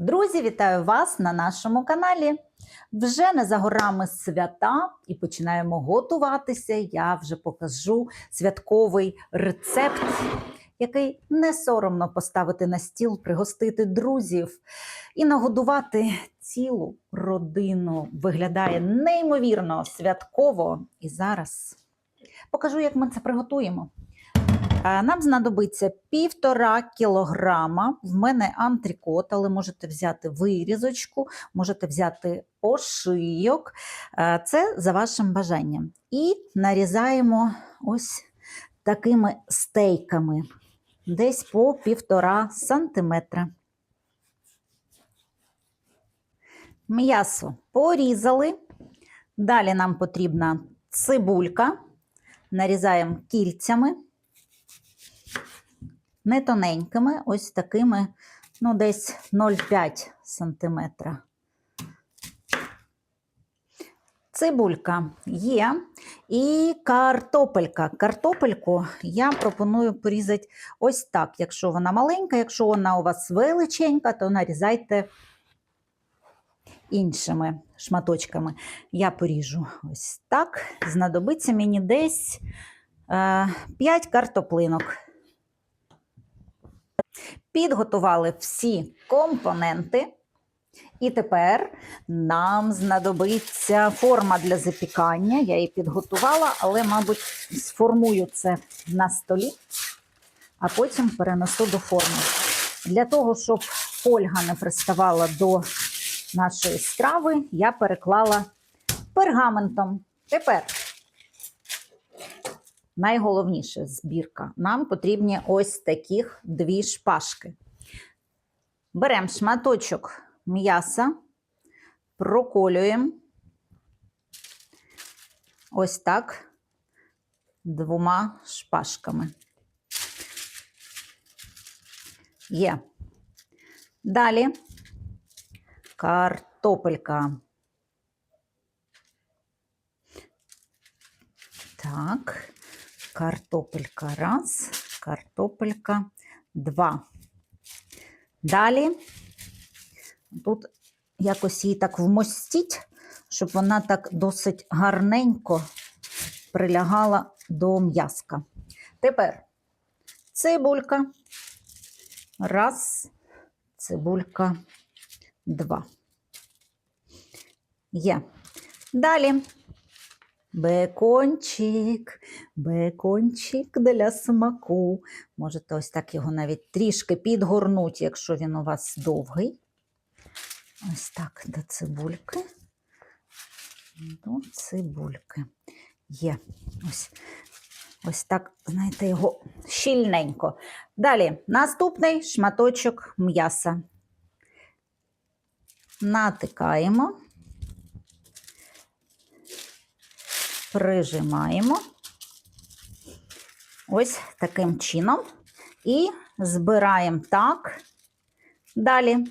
Друзі, вітаю вас на нашому каналі. Вже не за горами свята і починаємо готуватися. Я вже покажу святковий рецепт, який не соромно поставити на стіл, пригостити друзів і нагодувати цілу родину. Виглядає неймовірно святково. І зараз покажу, як ми це приготуємо. Е, Нам знадобиться півтора кілограма. В мене антрикот, але можете взяти вирізочку, можете взяти ошийок. Е, Це за вашим бажанням. І нарізаємо ось такими стейками, десь по півтора сантиметра. М'ясо порізали. Далі нам потрібна цибулька. Нарізаємо кільцями не тоненькими, ось такими, ну, десь 0,5 сантиметра. Цибулька є і картопелька. Картопельку я пропоную порізати ось так. Якщо вона маленька, якщо вона у вас величенька, то нарізайте іншими шматочками. Я поріжу ось так. Знадобиться мені десь е, 5 картоплинок. Підготували всі компоненти. І тепер нам знадобиться форма для запікання. Я її підготувала, але, мабуть, сформую це на столі, а потім перенесу до форми. Для того, щоб фольга не приставала до нашої страви, я переклала пергаментом. Тепер найголовніше збірка. Нам потрібні ось таких дві шпажки. Беремо шматочок м'яса, проколюємо ось так двома шпажками. Є. Далі картопелька. Так, картопелька раз, картопелька два. Далі тут якось її так вмостіть, щоб вона так досить гарненько прилягала до м'язка. Тепер цибулька. Раз, цибулька, два. Є. Далі Бекончик, бекончик для смаку. Можете ось так його навіть трішки підгорнути, якщо він у вас довгий. Ось так до цибульки. До цибульки. Є. Ось, ось так, знаєте, його щільненько. Далі наступний шматочок м'яса. Натикаємо. Прижимаємо ось таким чином і збираємо так. Далі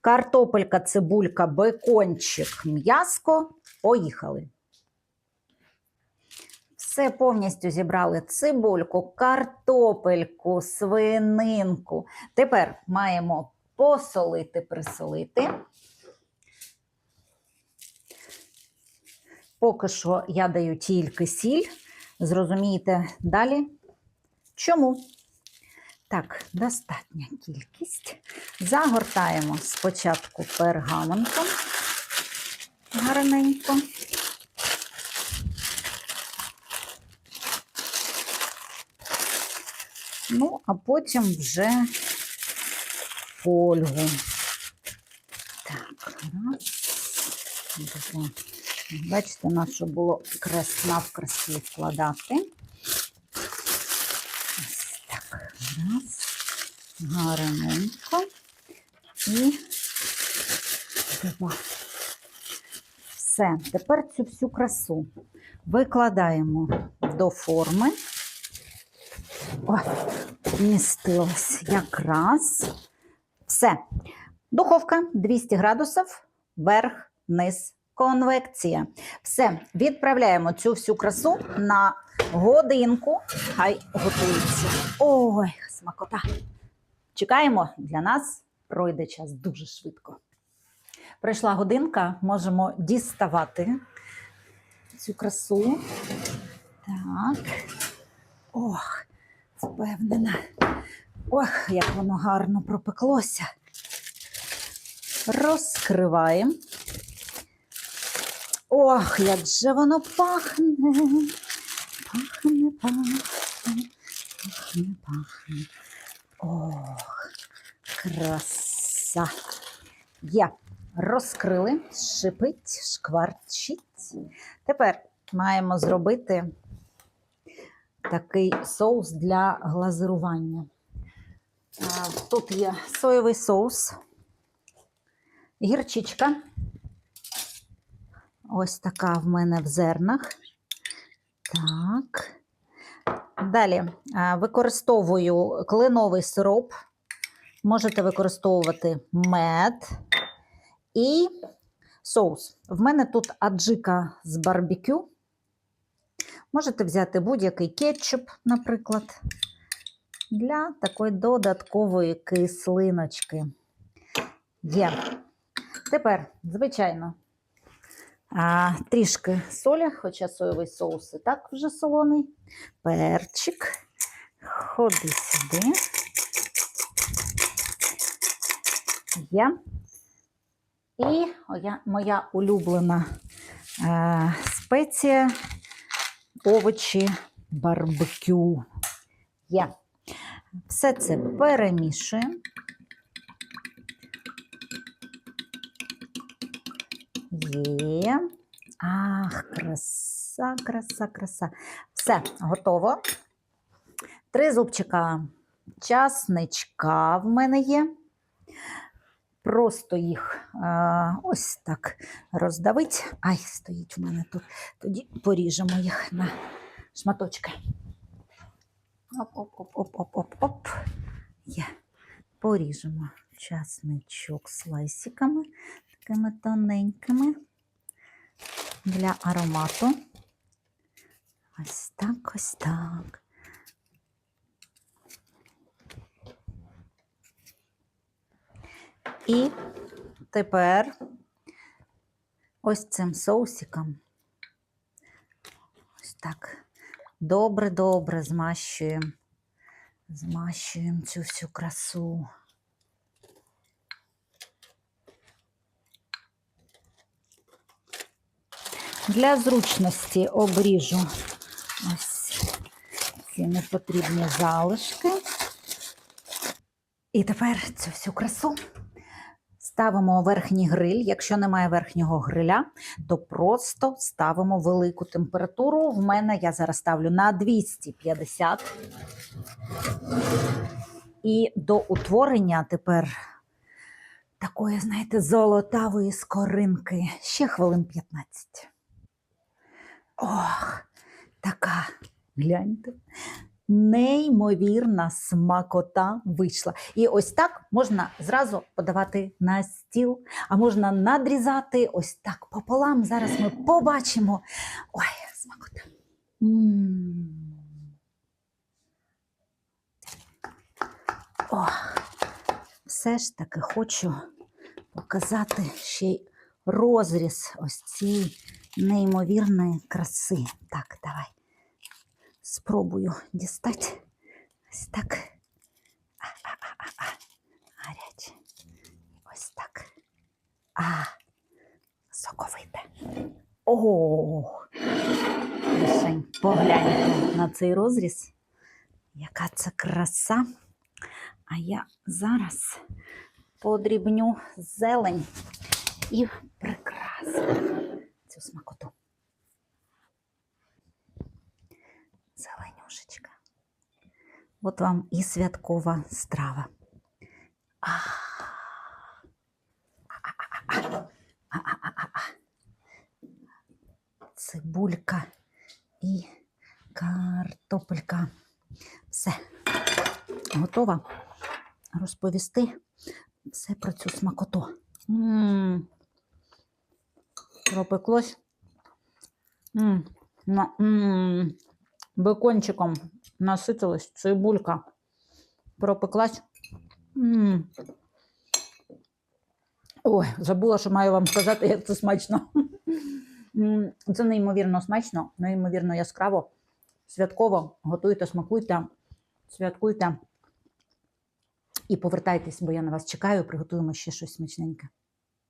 картопелька, цибулька, бекончик, м'яско. Поїхали. Все повністю зібрали цибульку, картопельку, свининку. Тепер маємо посолити, присолити. Поки що я даю тільки сіль. Зрозумієте далі. Чому? Так, достатня кількість. Загортаємо спочатку пергаментом гарненько. Ну, а потім вже фольгу. Так, раз, два. Бачите, нашу було крас, навкрасі вкладати. Ось так. Раз. Гарненько. І два. Все. Тепер цю всю красу викладаємо до форми. О, вмістилось якраз. Все. Духовка 200 градусів, верх, низ, конвекція. Все, відправляємо цю всю красу на годинку. Хай готується. Ой, смакота. Чекаємо для нас пройде час дуже швидко. Пройшла годинка, можемо діставати цю красу. Так. Ох, впевнена. Ох, як воно гарно пропеклося. Розкриваємо. Ох, як же воно пахне. Пахне, пахне, пахне, пахне. Ох, краса. Є. Розкрили, шипить, шкварчить. Тепер маємо зробити такий соус для глазирування. Тут є соєвий соус, гірчичка. Ось така в мене в зернах. Так. Далі використовую кленовий сироп. Можете використовувати мед і соус. В мене тут аджика з барбекю. Можете взяти будь-який кетчуп, наприклад, для такої додаткової кислиночки. Є. Тепер, звичайно, а, трішки солі, хоча соєвий соус і так вже солоний. Перчик. Ходи сюди. Є. І моя, моя улюблена е, спеція овочі барбекю. Є. Все це перемішуємо. Є. Ах, краса, краса, краса. Все, готово. Три зубчика часничка в мене є. Просто їх а, ось так роздавить. Ай, стоїть в мене тут. Тоді поріжемо їх на шматочки. Оп-оп-оп-оп-оп-оп. Є. Поріжемо часничок слайсиками, такими тоненькими для аромату. Ось так, ось так. І тепер ось цим соусиком ось так добре-добре змащуємо, змащуємо цю всю красу. Для зручності обріжу ось ці непотрібні залишки. І тепер цю всю красу ставимо верхній гриль. Якщо немає верхнього гриля, то просто ставимо велику температуру. В мене я зараз ставлю на 250. І до утворення тепер такої, знаєте, золотавої скоринки ще хвилин 15. Ох, така, гляньте, неймовірна смакота вийшла. І ось так можна зразу подавати на стіл, а можна надрізати ось так пополам. Зараз ми побачимо. Ой, смакота. Ох, все ж таки хочу показати ще й розріз ось цієї неймовірної краси. Так, давай. Спробую дістати. Ось так. А-а-а-а. Гаряче. Ось так. А, соковите. Ого! Лишень погляньте на цей розріз. Яка це краса. А я зараз подрібню зелень і прикрасу цю смакоту. Зеленюшечка. От вам і святкова страва. Цибулька і картопелька. Все. Готова розповісти все про цю смакоту. М. Пропеклось. М. На, м. Бекончиком наситилась цибулька. Пропеклась. М. Ой, забула, що маю вам сказати, як це смачно. Це неймовірно смачно, неймовірно яскраво, святково. Готуйте, смакуйте, святкуйте. І повертайтесь, бо я на вас чекаю, приготуємо ще щось смачненьке.